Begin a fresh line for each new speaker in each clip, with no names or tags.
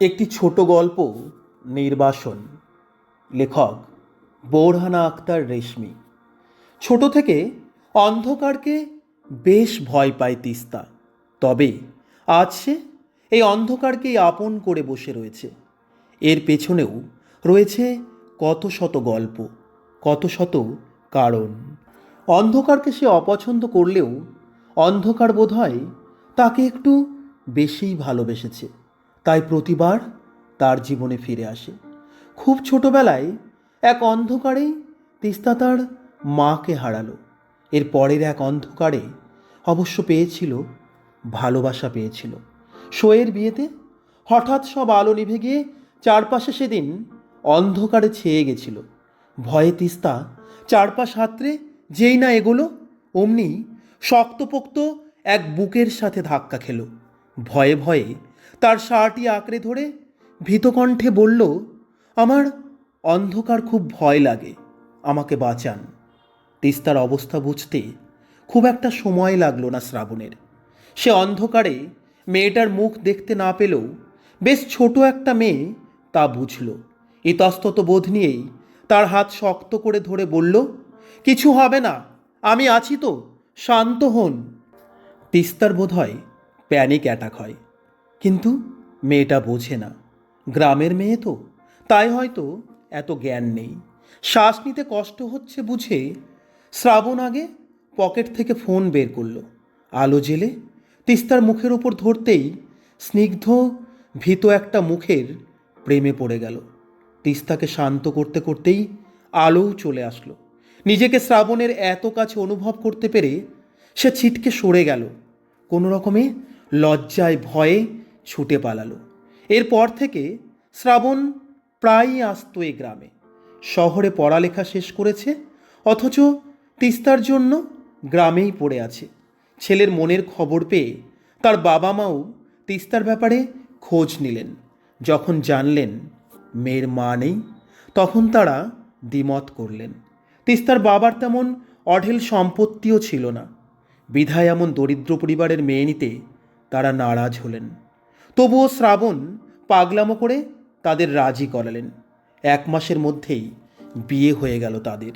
একটি ছোট গল্প, নির্বাসন। লেখক, বোরহানা আক্তার রেশমি। ছোট থেকে অন্ধকারকে বেশ ভয় পায় তিস্তা। তবে আজ সে এই অন্ধকারকেই আপন করে বসে রয়েছে। এর পেছনেও রয়েছে কত শত গল্প, কত শত কারণ। অন্ধকারকে সে অপছন্দ করলেও অন্ধকার বোধহয় তাকে একটু বেশিই ভালোবেসেছে। তাই প্রতিবার তার জীবনে ফিরে আসে। খুব ছোটবেলায় এক অন্ধকারেই তিস্তা তার মাকে হারালো। এর পরের এক অন্ধকারে অবশ্য পেয়েছিল, ভালোবাসা পেয়েছিল। শোয়ের বিয়েতে হঠাৎ সব আলো নিভে গিয়ে চারপাশে সেদিন অন্ধকারে ছেয়ে গেছিল। ভয়ে তিস্তা চারপাশ হাতড়ে যেই না এগোলো, অমনি শক্তপোক্ত এক বুকের সাথে ধাক্কা খেলো। ভয়ে ভয়ে তার শার্টই আঁকড়ে ধরে ভীতকণ্ঠে বলল, আমার অন্ধকার খুব ভয় লাগে, আমাকে বাঁচান। তিস্তার অবস্থা বুঝতে খুব একটা সময় লাগল না শ্রাবণের। সে অন্ধকারে মেয়েটার মুখ দেখতে না পেলেও বেশ ছোট একটা মেয়ে তা বুঝল। ইতস্তত বোধ নিয়েই তার হাত শক্ত করে ধরে বলল, কিছু হবে না, আমি আছি তো, শান্ত হন। তিস্তার বোধ হয় প্যানিক অ্যাটাক হয়। কিন্তু মেয়েটা বোঝে না। গ্রামের মেয়ে তো। তাই হয়তো এত জ্ঞান নেই। শ্বাস নিতে কষ্ট হচ্ছে বুঝে শ্রাবণ আগে পকেট থেকে ফোন বের করল। আলো জেলে তিস্তার মুখের ওপর ধরতেই স্নিগ্ধ, ভীত একটা মুখের প্রেমে পড়ে গেল। তিস্তাকে শান্ত করতে করতেই আলোও চলে আসলো। নিজেকে শ্রাবণের এত কাছে অনুভব করতে পেরে সে ছিটকে সরে গেল। কোনো রকমে লজ্জায় ভয়ে ছুটে পালালো। এরপর থেকে শ্রাবণ প্রায়ই আসতো এই গ্রামে। শহরে পড়ালেখা শেষ করেছে, অথচ তিস্তার জন্য গ্রামেই পড়ে আছে। ছেলের মনের খবর পেয়ে তার বাবা মাও তিস্তার ব্যাপারে খোঁজ নিলেন। যখন জানলেন মেয়ের মা নেই, তখন তারা দ্বিমত করলেন। তিস্তার বাবার তেমন অঢেল সম্পত্তিও ছিল না। বিধায় এমন দরিদ্র পরিবারের মেয়ে নিতে তারা নারাজ হলেন। তবুও শ্রাবণ পাগলামো করে তাদের রাজি করালেন। এক মাসের মধ্যেই বিয়ে হয়ে গেল তাদের।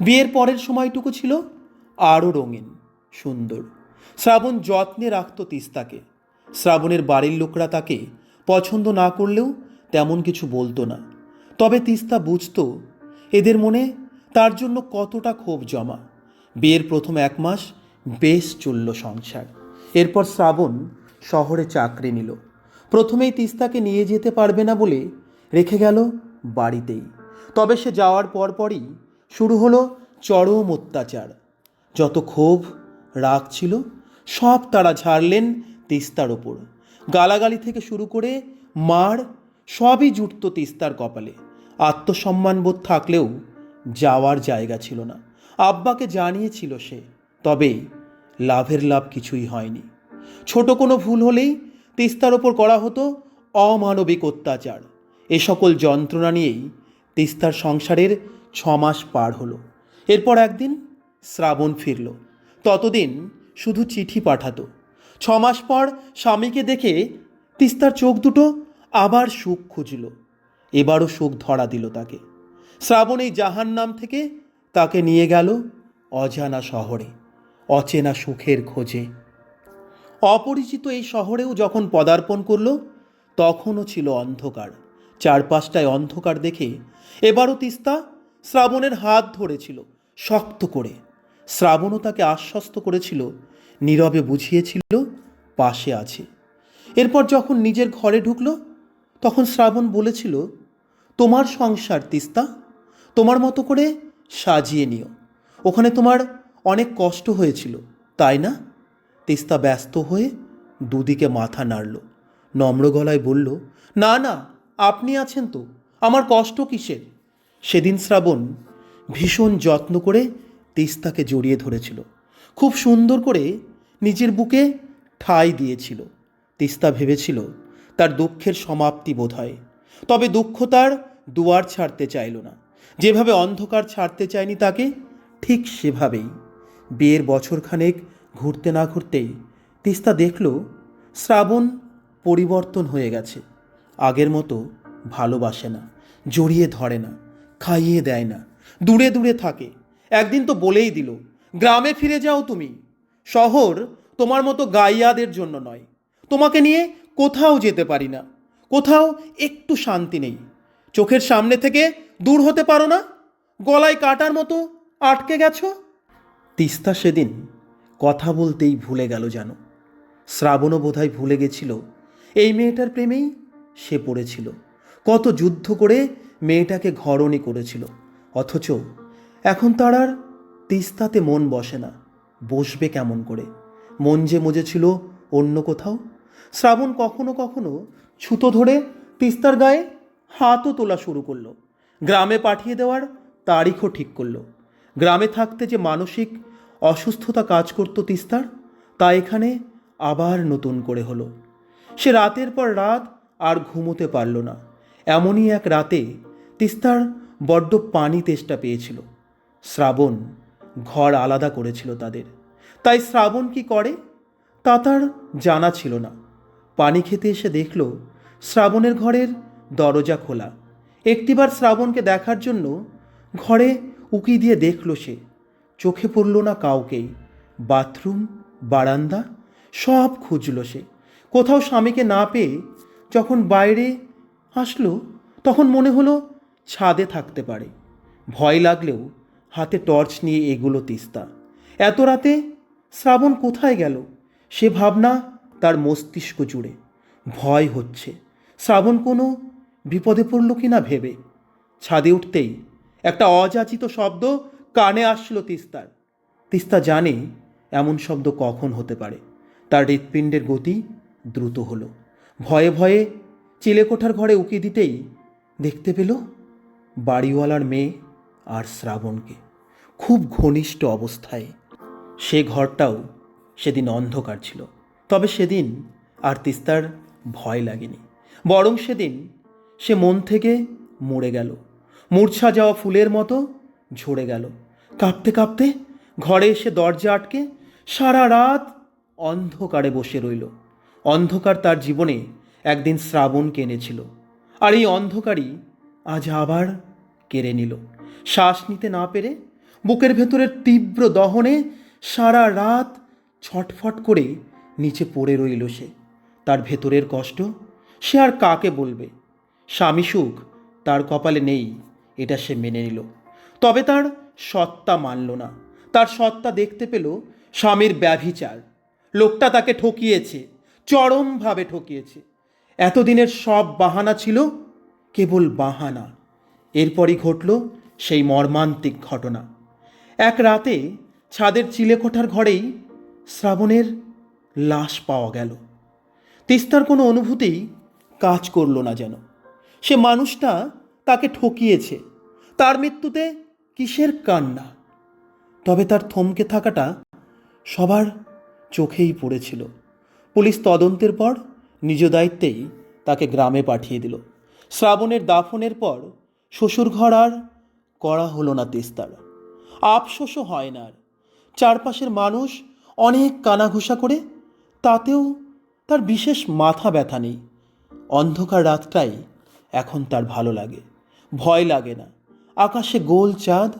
বিয়ের পরের সময়টুকু ছিল আরও রঙিন, সুন্দর। শ্রাবণ যত্নে রাখত তিস্তাকে। শ্রাবণের বাড়ির লোকরা তাকে পছন্দ না করলেও তেমন কিছু বলতো না। তবে তিস্তা বুঝত এদের মনে তার জন্য কতটা ক্ষোভ জমা। বিয়ের প্রথম এক মাস বেশ চলল সংসার। এরপর শ্রাবণ শহরে চাকরি নিল। প্রথমেই তিস্তাকে নিয়ে যেতে পারবে না বলে রেখে গেল বাড়িতেই। তবে সে যাওয়ার পরপরই শুরু হলো চরম অত্যাচার। যত ক্ষোভ, রাগ ছিল, সব তারা ঝাড়লেন তিস্তার ওপর। গালাগালি থেকে শুরু করে মার, সবই জুটত তিস্তার কপালে। আত্মসম্মানবোধ থাকলেও যাওয়ার জায়গা ছিল না। আব্বাকে জানিয়েছিল সে, তবে লাভের লাভ কিছুই হয়নি। ছোট কোনো ভুল হলেই তিস্তার ওপর করা হতো অমানবিক অত্যাচার। এ সকল যন্ত্রণা নিয়েই তিস্তার সংসারের ছমাস পার হলো। এরপর একদিন শ্রাবণ ফিরল। ততদিন শুধু চিঠি পাঠাতো। ছমাস পর স্বামীকে দেখে তিস্তার চোখ দুটো আবার সুখ খুঁজল। এবারও সুখ ধরা দিল তাকে। শ্রাবণ এই জাহান নাম থেকে তাকে নিয়ে গেল অজানা শহরে, অচেনা সুখের খোঁজে। অপরিচিত এই শহরেও যখন পদার্পণ করল, তখনও ছিল অন্ধকার। চারপাশটায় অন্ধকার দেখে এবারও তিস্তা শ্রাবণের হাত ধরেছিল, শক্ত করে। শ্রাবণও তাকে আশ্বস্ত করেছিল, নীরবে বুঝিয়েছিল, পাশে আছে। এরপর যখন নিজের ঘরে ঢুকলো, তখন শ্রাবণ বলেছিল, তোমার সংসার তিস্তা, তোমার মতো করে সাজিয়ে নিও। ওখানে তোমার অনেক কষ্ট হয়েছিল, তাই না? তিস্তা ব্যস্ত হয়ে দুদিকে মাথা নাড়ল। নম্র গলায় বলল, না না, আপনি আছেন তো, আমার কষ্ট কিসের? সেদিন শ্রাবণ ভীষণ যত্ন করে তিস্তাকে জড়িয়ে ধরেছিল। খুব সুন্দর করে নিজের বুকে ঠাঁই দিয়েছিল। তিস্তা ভেবেছিল তার দুঃখের সমাপ্তি বোধ হয় তবে দুঃখ তার দুয়ার ছাড়তে চাইল না। যেভাবে অন্ধকার ছাড়তে চায়নি তাকে, ঠিক সেভাবেই। বিয়ের বছরখানেক ঘুরতে না ঘুরতেই তিস্তা দেখল শ্রাবণ পরিবর্তন হয়ে গেছে। আগের মতো ভালোবাসে না, জড়িয়ে ধরে না, খাইয়ে দেয় না, দূরে দূরে থাকে। একদিন তো বলেই দিল, গ্রামে ফিরে যাও তুমি। শহর তোমার মতো গাইয়াদের জন্য নয়। তোমাকে নিয়ে কোথাও যেতে পারি না। কোথাও একটু শান্তি নেই। চোখের সামনে থেকে দূর হতে পারো না। গলায় কাটার মতো আটকে গেছো? তিস্তা সেদিন কথা বলতেই ভুলে গেল যেন। শ্রাবণও বোধহয় ভুলে গেছিল, এই মেয়েটার প্রেমেই সে পড়েছিল। কত যুদ্ধ করে মেয়েটাকে ঘরণী করেছিল, অথচ এখন তার আর তিস্তাতে মন বসে না, বসবে কেমন করে? মন যে মজেছিল অন্য কোথাও? শ্রাবণ কখনো কখনো ছুতো ধরে তিস্তার গায়ে হাতও তোলা শুরু করল। গ্রামে পাঠিয়ে দেওয়ার তারিখও ঠিক করল। গ্রামে থাকতে যে মানসিক অসুস্থতা কাজ করত তিস্তার, তা এখানে আবার নতুন করে হলো। সে রাতের পর রাত আর ঘুমোতে পারল না। এমনই এক রাতে তিস্তার বড্ড পানি তেষ্টা পেয়েছিল। শ্রাবণ ঘর আলাদা করেছিল তাদের। তাই শ্রাবণ কি করে? তা তার জানা ছিল না। পানি খেতে এসে দেখল শ্রাবণের ঘরের দরজা খোলা। একটিবার শ্রাবণকে দেখার জন্য ঘরে উকি দিয়ে দেখল সে। চোখে পড়ল না কাউকেই। বাথরুম, বারান্দা, সব খুঁজল সে। কোথাও স্বামীকে না পেয়ে যখন বাইরে আসলো, তখন মনে হলো ছাদে থাকতে পারে। ভয় লাগলেও হাতে টর্চ নিয়ে এগুলো তিস্তা। এত রাতে শ্রাবণ কোথায় গেল? সে ভাবনা তার মস্তিষ্ক জুড়ে। ভয় হচ্ছে। শ্রাবণ কোনো বিপদে পড়ল কি না ভেবে। ছাদে উঠতেই একটা অযাচিত শব্দ কানে আসলো তিস্তার তিস্তা জানে এমন শব্দ কখন হতে পারে। তার হৃৎপিণ্ডের গতি দ্রুত হলো। ভয়ে ভয়ে চিলেকোঠার ঘরে উকি দিতেই দেখতে পেল বাড়িওয়ালার মেয়ে আর শ্রাবণকে। খুব ঘনিষ্ঠ অবস্থায়। সে ঘরটাও সেদিন অন্ধকার ছিল। তবে সেদিন আর তিস্তার ভয় লাগেনি। বরং সেদিন সে মন থেকে মরে গেল। মূর্ছা যাওয়া ফুলের মতো ঝরে গেল। কাঁপতে কাঁপতে ঘরে এসে দরজা আটকে সারা রাত অন্ধকারে বসে রইল। অন্ধকার তার জীবনে একদিন শ্রাবণ কেনেছিল আর এই অন্ধকারই আজ আবার কেড়ে নিল। শ্বাস নিতে না পেরে বুকের ভেতরের তীব্র দহনে সারা রাত ছটফট করে নিচে পড়ে রইল সে। তার ভেতরের কষ্ট সে আর কাকে বলবে? স্বামী সুখ তার কপালে নেই, এটা সে মেনে নিল। তবে তার সত্তা মানল না। তার সত্তা দেখতে পেল স্বামীর ব্যভিচার। লোকটা তাকে ঠকিয়েছে, চরমভাবে ঠকিয়েছে। এতদিনের সব বাহানা ছিল কেবল বাহানা। এরপরই ঘটল সেই মর্মান্তিক ঘটনা। এক রাতে ছাদের চিলেকোঠার ঘরেই শ্রাবণের লাশ পাওয়া গেল। তিস্তার কোনো অনুভূতিই কাজ করল না যেন। সে মানুষটা তাকে ঠকিয়েছে। তার মৃত্যুতে কিসের কান্না? তবে তার থমকে থাকাটা সবার চোখেই পড়েছিল। পুলিশ তদন্তের পর নিজ দায়িত্বেই তাকে গ্রামে পাঠিয়ে দিল। শ্রাবণের দাফনের পর শ্বশুরঘর আর করা হলো না তেস্তার আফসোসও হয় না আর। চারপাশের মানুষ অনেক কানাঘুষা করে, তাতেও তার বিশেষ মাথা ব্যথা নেই। অন্ধকার রাতটাই এখন তার ভালো লাগে। ভয় লাগে না। আকাশে গোল চাঁদ,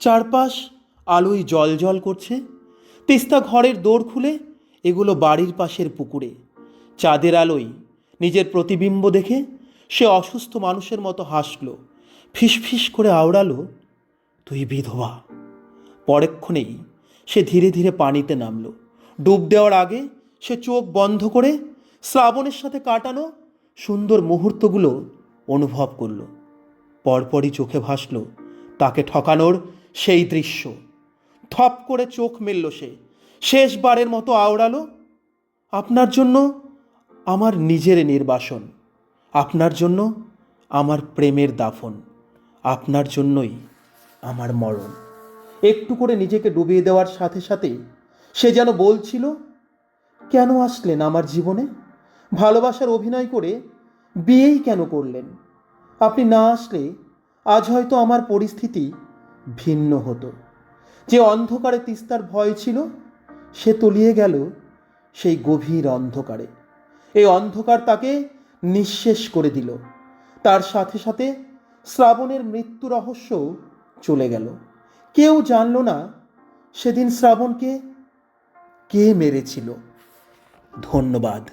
চারপাশ আলোয় জল জল করছে, তিস্তা ঘরের দৌড় খুলে এগুলো বাড়ির পাশের পুকুরে। চাঁদের আলোয় নিজের প্রতিবিম্ব দেখে সে অসুস্থ মানুষের মতো হাসল ফিসফিস করে আওড়ালো, তুই বিধবা। পরেক্ষণেই সে ধীরে ধীরে পানিতে নামলো। ডুব দেওয়ার আগে সে চোখ বন্ধ করে শ্রাবণের সাথে কাটানো সুন্দর মুহূর্তগুলো অনুভব করল। পরপরই চোখে ভাসল। তাকে ঠকানোর সেই দৃশ্য। থপ করে চোখ মেলল সে। শেষবারের মতো আওড়ালো, আপনার জন্য আমার নিজের নির্বাসন। আপনার জন্য আমার প্রেমের দাফন। আপনার জন্যই আমার মরণ। একটু করে নিজেকে ডুবিয়ে দেওয়ার সাথে সাথে সে যেন বলছিল, কেন আসলেন আমার জীবনে? ভালোবাসার অভিনয় করে বিয়েই কেন করলেন? আপনি না আসলে আজ হয়তো আমার পরিস্থিতি ভিন্ন হতো। যে অন্ধকারে তিস্তার ভয় ছিল, সে তলিয়ে গেল সেই গভীর অন্ধকারে। এই অন্ধকার তাকে নিঃশেষ করে দিল। তার সাথে সাথে শ্রাবণের মৃত্যু রহস্য চলে গেল। কেউ জানল না সেদিন শ্রাবণকে কে মেরেছিল। ধন্যবাদ।